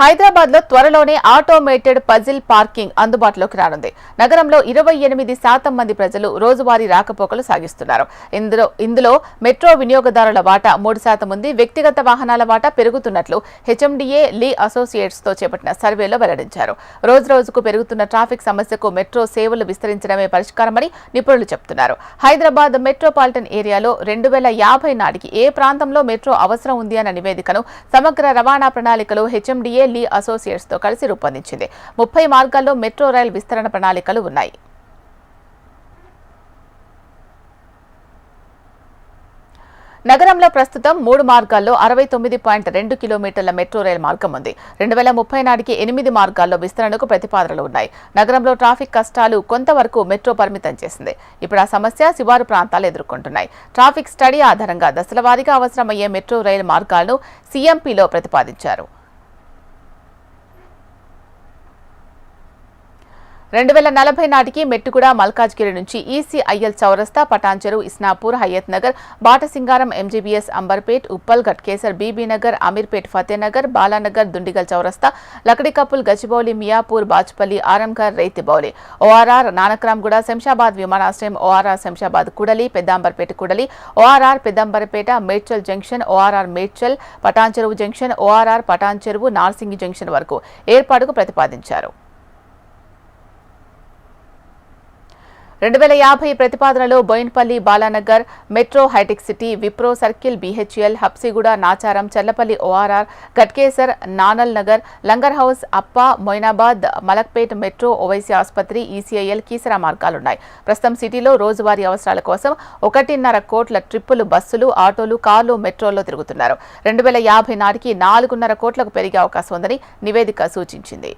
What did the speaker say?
హైదరాబాద్లో త్వరలోనే automated puzzle parking అందుబాటులోకి రానుంది. నగరంలో ఇరవై ఎనిమిది శాతం మంది ప్రజలు రోజువారీ రాకపోకలు సాగిస్తున్నారు. ఇందులో ఇందులో మెట్రో వినియోగదారుల వాటా మూడు శాతం ఉంది. వ్యక్తిగత వాహనాల వాటా పెరుగుతున్నట్లు హెచ్ఎండిఏ లీ అసోసియేట్స్తో చేపట్టిన సర్వేలో వెల్లడించారు. రోజు రోజుకు పెరుగుతున్న ట్రాఫిక్ సమస్యకు మెట్రో సేవలు విస్తరించడమే పరిష్కారమని నిపుణులు చెబుతున్నారు. హైదరాబాద్ మెట్రోపాలిటన్ ఏరియాలో రెండు వేల యాభై నాటికి ఏ ప్రాంతంలో మెట్రో అవసరం ఉంది అన్న నివేదికను సమగ్ర రవాణా ప్రణాళికలు హెచ్ఎండిఏ లీ అసోసియేట్స్తో కలిసి రూపొందించింది. ముప్పై మార్గాల్లో మెట్రో రైల్ విస్తరణ ప్రణాళికలు ఉన్నాయి. నగరంలో ప్రస్తుతం మూడు మార్గాల్లో అరవై తొమ్మిది పాయింట్ రెండు కిలోమీటర్ల మెట్రో రైల్ మార్గం ఉంది. రెండు వేల ముప్పై నాటికి ఎనిమిది మార్గాల్లో విస్తరణకు ప్రతిపాదనలు ఉన్నాయి. నగరంలో ట్రాఫిక్ కష్టాలు కొంతవరకు మెట్రో పరిమితం చేసింది. ఇప్పుడు ఆ సమస్య శివారు ప్రాంతాలు ఎదుర్కొంటున్నాయి. ట్రాఫిక్ స్టడీ ఆధారంగా దశలవారీగా అవసరమయ్యే మెట్రో రైల్ మార్గాలను సీఎంపీలో ప్రతిపాదించారు. రెండు వేల నలభై నాటికి మెట్టుగూడ మల్కాజ్గిరి నుంచి ECIL Chowrasta Patancheru Isnapur Hayath Nagar Batasingaram MGBS Amberpet Uppal Ghatkesar Bibinagar Ameerpet Fatehnagar Balanagar Dundigal Chowrasta Lakdikapul Gachibowli Miyapur Bajpalli Aramghar Raitibowli ORR Nanakramguda Shamshabad విమానాశ్రయం ORR Shamshabad Kudali Peddamberpet Kudali ORR Peddamberpet Medchal junction ORR Medchal Patancheruvu junction ORR Patancheruvu Narsingi junction వరకు ఏర్పాటుకు ప్రతిపాదించారు. రెండు వేల యాభై ప్రతిపాదనలో Boinpally Balanagar metro hitech city Wipro circle BHEL Habsiguda Nacharam Challapalli ORR Ghatkesar Nanal Nagar Langar house అప్ప Moinabad Malakpet metro Owaisi ఆసుపత్రి ECIL Keesara మార్గాలున్నాయి. ప్రస్తుతం సిటీలో రోజువారీ అవసరాల కోసం ఒకటిన్నర కోట్ల ట్రిప్పులు బస్సులు ఆటోలు కార్లు మెట్రోలో తిరుగుతున్నారు. రెండు వేల యాభై నాటికి నాలుగున్నర కోట్లకు పెరిగే అవకాశం ఉందని నివేదిక సూచించింది.